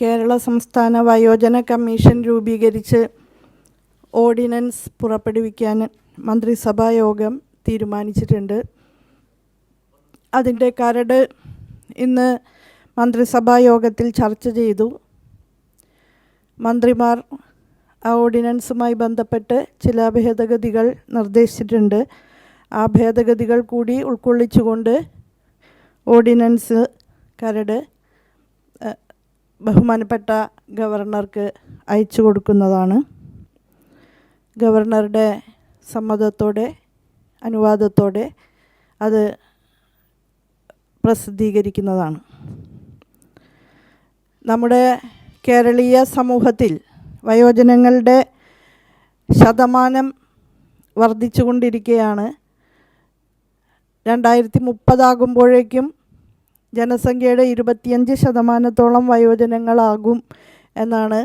കേരള സംസ്ഥാന വയോജന കമ്മീഷൻ രൂപീകരിച്ച് ഓർഡിനൻസ് പുറപ്പെടുവിക്കാൻ മന്ത്രിസഭാ യോഗം തീരുമാനിച്ചിട്ടുണ്ട്. അതിന്റെ കരട് ഇന്ന് മന്ത്രിസഭാ യോഗത്തിൽ ചർച്ച ചെയ്തു. മന്ത്രിമാർ ആ ഓർഡിനൻസുമായി ബന്ധപ്പെട്ട് ചില ഭേദഗതികൾ നിർദ്ദേശിച്ചിട്ടുണ്ട്. ആ ഭേദഗതികൾ കൂടി ഉൾക്കൊള്ളിച്ചുകൊണ്ട് ഓർഡിനൻസ് കരട് ബഹുമാനപ്പെട്ട ഗവർണർക്ക് അയച്ചു കൊടുക്കുന്നതാണ്. ഗവർണറുടെ സമ്മതത്തോടെ അനുവാദത്തോടെ അത് പ്രസിദ്ധീകരിക്കുന്നതാണ്. നമ്മുടെ കേരളീയ സമൂഹത്തിൽ വയോജനങ്ങളുടെ ശതമാനം വർദ്ധിച്ചുകൊണ്ടിരിക്കുകയാണ്. രണ്ടായിരത്തി മുപ്പതാകുമ്പോഴേക്കും ജനസംഖ്യയുടെ ഇരുപത്തിയഞ്ച് ശതമാനത്തോളം വയോജനങ്ങളാകും എന്നാണ്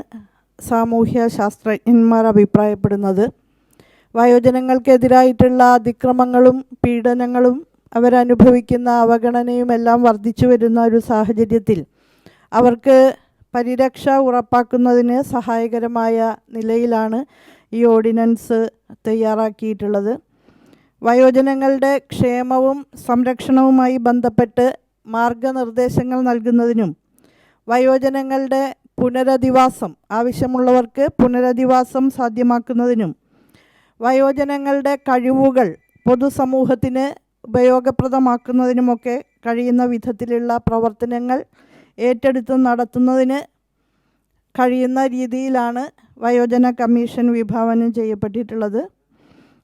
സാമൂഹ്യ ശാസ്ത്രജ്ഞന്മാർ അഭിപ്രായപ്പെടുന്നത്. വയോജനങ്ങൾക്കെതിരായിട്ടുള്ള അതിക്രമങ്ങളും പീഡനങ്ങളും അവരനുഭവിക്കുന്ന അവഗണനയുമെല്ലാം വർദ്ധിച്ചു വരുന്ന ഒരു സാഹചര്യത്തിൽ അവർക്ക് പരിരക്ഷ ഉറപ്പാക്കുന്നതിന് സഹായകരമായ നിലയിലാണ് ഈ ഓർഡിനൻസ് തയ്യാറാക്കിയിട്ടുള്ളത്. വയോജനങ്ങളുടെ ക്ഷേമവും സംരക്ഷണവുമായി ബന്ധപ്പെട്ട് മാർഗനിർദ്ദേശങ്ങൾ നൽകുന്നതിനും വയോജനങ്ങളുടെ പുനരധിവാസം ആവശ്യമുള്ളവർക്ക് പുനരധിവാസം സാധ്യമാക്കുന്നതിനും വയോജനങ്ങളുടെ കഴിവുകൾ പൊതുസമൂഹത്തിന് ഉപയോഗപ്രദമാക്കുന്നതിനുമൊക്കെ കഴിയുന്ന വിധത്തിലുള്ള പ്രവർത്തനങ്ങൾ ഏറ്റെടുത്ത് നടത്തുന്നതിന് കഴിയുന്ന രീതിയിലാണ് വയോജന കമ്മീഷൻ വിഭാവനം ചെയ്യപ്പെട്ടിട്ടുള്ളത്.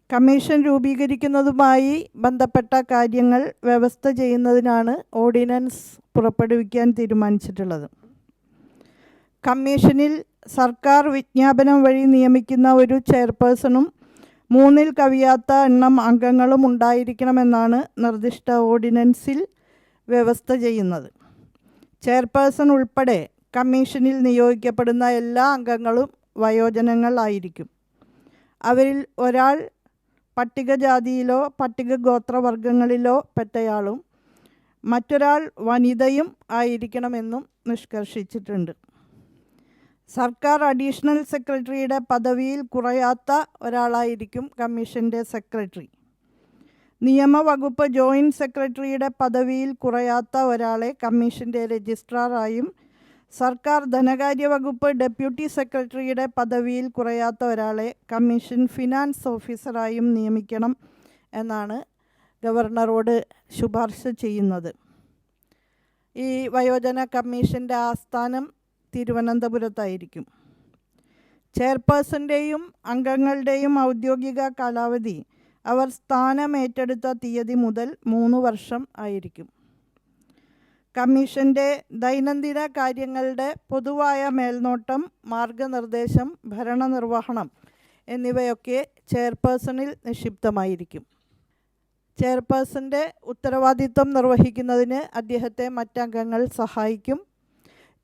കമ്മീഷൻ രൂപീകരിക്കുന്നതുമായി ബന്ധപ്പെട്ട കാര്യങ്ങൾ വ്യവസ്ഥ ചെയ്യുന്നതിനാണ് ഓർഡിനൻസ് പുറപ്പെടുവിക്കാൻ തീരുമാനിച്ചിട്ടുള്ളത്. കമ്മീഷനിൽ സർക്കാർ വിജ്ഞാപനം വഴി നിയമിക്കുന്ന ഒരു ചെയർപേഴ്സണും മൂന്നിൽ കവിയാത്ത എണ്ണം അംഗങ്ങളും ഉണ്ടായിരിക്കണമെന്നാണ് നിർദ്ദിഷ്ട ഓർഡിനൻസിൽ വ്യവസ്ഥ ചെയ്യുന്നത്. ചെയർപേഴ്സൺ ഉൾപ്പെടെ കമ്മീഷനിൽ നിയോഗിക്കപ്പെടുന്ന എല്ലാ അംഗങ്ങളും വയോജനങ്ങളായിരിക്കും അവരിൽ ഒരാൾ പട്ടികജാതിയിലോ പട്ടിക ഗോത്രവർഗങ്ങളിലോ പെട്ടയാളും മറ്റൊരാൾ വനിതയും ആയിരിക്കണമെന്നും നിഷ്കർഷിച്ചിട്ടുണ്ട്. സർക്കാർ അഡീഷണൽ സെക്രട്ടറിയുടെ പദവിയിൽ കുറയാത്ത ഒരാളായിരിക്കും കമ്മീഷന്റെ സെക്രട്ടറി. നിയമവകുപ്പ് ജോയിന്റ് സെക്രട്ടറിയുടെ പദവിയിൽ കുറയാത്ത ഒരാളെ കമ്മീഷന്റെ രജിസ്ട്രാറായും സർക്കാർ ധനകാര്യ വകുപ്പ് ഡെപ്യൂട്ടി സെക്രട്ടറിയുടെ പദവിയിൽ കുറയാത്ത ഒരാളെ കമ്മീഷൻ ഫിനാൻസ് ഓഫീസറായും നിയമിക്കണം എന്നാണ് ഗവർണറോട് ശുപാർശ ചെയ്യുന്നത്. ഈ വയോജന കമ്മീഷന്റെ ആസ്ഥാനം തിരുവനന്തപുരത്തായിരിക്കും. ചെയർപേഴ്സന്റെയും അംഗങ്ങളുടെയും ഔദ്യോഗിക കാലാവധി അവർ സ്ഥാനമേറ്റെടുത്ത തീയതി മുതൽ മൂന്ന് വർഷം ആയിരിക്കും. കമ്മീഷന്റെ ദൈനംദിന കാര്യങ്ങളുടെ പൊതുവായ മേൽനോട്ടം മാർഗനിർദ്ദേശം ഭരണനിർവഹണം എന്നിവയൊക്കെ ചെയർപേഴ്സണിൽ നിക്ഷിപ്തമായിരിക്കും. ചെയർപേഴ്സന്റെ ഉത്തരവാദിത്വം നിർവഹിക്കുന്നതിന് അദ്ദേഹത്തെ മറ്റംഗങ്ങൾ സഹായിക്കും.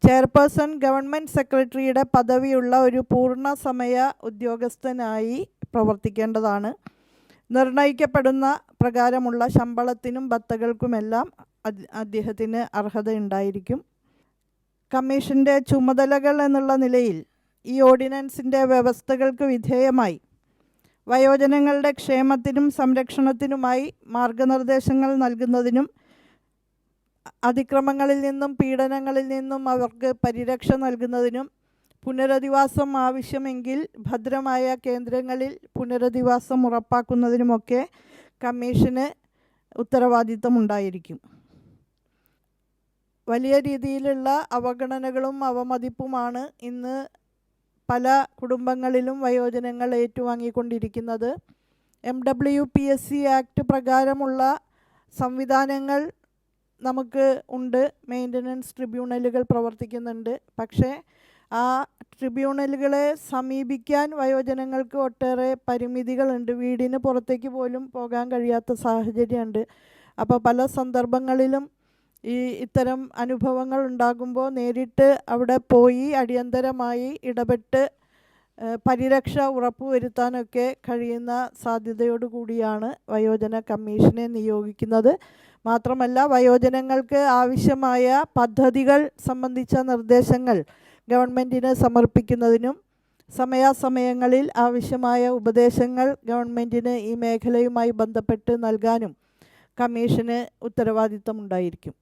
ചെയർപേഴ്സൺ ഗവൺമെന്റ് സെക്രട്ടറിയുടെ പദവിയുള്ള ഒരു പൂർണ സമയ ഉദ്യോഗസ്ഥനായി പ്രവർത്തിക്കേണ്ടതാണ്. നിർണയിക്കപ്പെടുന്ന പ്രകാരമുള്ള ശമ്പളത്തിനും ഭത്തകൾക്കുമെല്ലാം അദ്- അദ്ദേഹത്തിന് അർഹതയുണ്ടായിരിക്കും കമ്മീഷന്റെ ചുമതലകൾ എന്നുള്ള നിലയിൽ ഈ ഓർഡിനൻസിന്റെ വ്യവസ്ഥകൾക്ക് വിധേയമായി. വയോജനങ്ങളുടെ ക്ഷേമത്തിനും സംരക്ഷണത്തിനുമായി മാർഗനിർദ്ദേശങ്ങൾ നൽകുന്നതിനും അതിക്രമങ്ങളിൽ നിന്നും പീഡനങ്ങളിൽ നിന്നും അവർക്ക് പരിരക്ഷ നൽകുന്നതിനും പുനരധിവാസം ആവശ്യമെങ്കിൽ ഭദ്രമായ കേന്ദ്രങ്ങളിൽ പുനരധിവാസം ഉറപ്പാക്കുന്നതിനുമൊക്കെ കമ്മീഷന് ഉത്തരവാദിത്തമുണ്ടായിരിക്കും. വലിയ രീതിയിലുള്ള അവഗണനകളും അവമതിപ്പുമാണ് ഇന്ന് പല കുടുംബങ്ങളിലും വയോജനങ്ങൾ ഏറ്റുവാങ്ങിക്കൊണ്ടിരിക്കുന്നത്. M W P S C act പ്രകാരമുള്ള സംവിധാനങ്ങൾ നമുക്ക് ഉണ്ട്. മെയിന്റനൻസ് ട്രിബ്യൂണലുകൾ പ്രവർത്തിക്കുന്നുണ്ട്. പക്ഷേ ആ ട്രിബ്യൂണലുകളെ സമീപിക്കാൻ വയോജനങ്ങൾക്ക് ഒട്ടേറെ പരിമിതികളുണ്ട്. വീടിന് പുറത്തേക്ക് പോലും പോകാൻ കഴിയാത്ത സാഹചര്യമുണ്ട്. അപ്പോൾ പല സന്ദർഭങ്ങളിലും ഈ ഇത്തരം അനുഭവങ്ങൾ ഉണ്ടാകുമ്പോൾ നേരിട്ട് അവിടെ പോയി അടിയന്തരമായി ഇടപെട്ട് പരിരക്ഷ ഉറപ്പുവരുത്താനൊക്കെ കഴിയുന്ന സാധ്യതയോടു കൂടിയാണ് വയോജന കമ്മീഷനെ നിയോഗിക്കുന്നത്. മാത്രമല്ല വയോജനങ്ങൾക്ക് ആവശ്യമായ പദ്ധതികൾ സംബന്ധിച്ച നിർദ്ദേശങ്ങൾ ഗവൺമെന്റിന് സമർപ്പിക്കുന്നതിനും സമയാസമയങ്ങളിൽ ആവശ്യമായ ഉപദേശങ്ങൾ ഗവൺമെന്റിന് ഈ മേഖലയുമായി ബന്ധപ്പെട്ട് നൽകാനും കമ്മീഷന് ഉത്തരവാദിത്തമുണ്ടായിരിക്കും.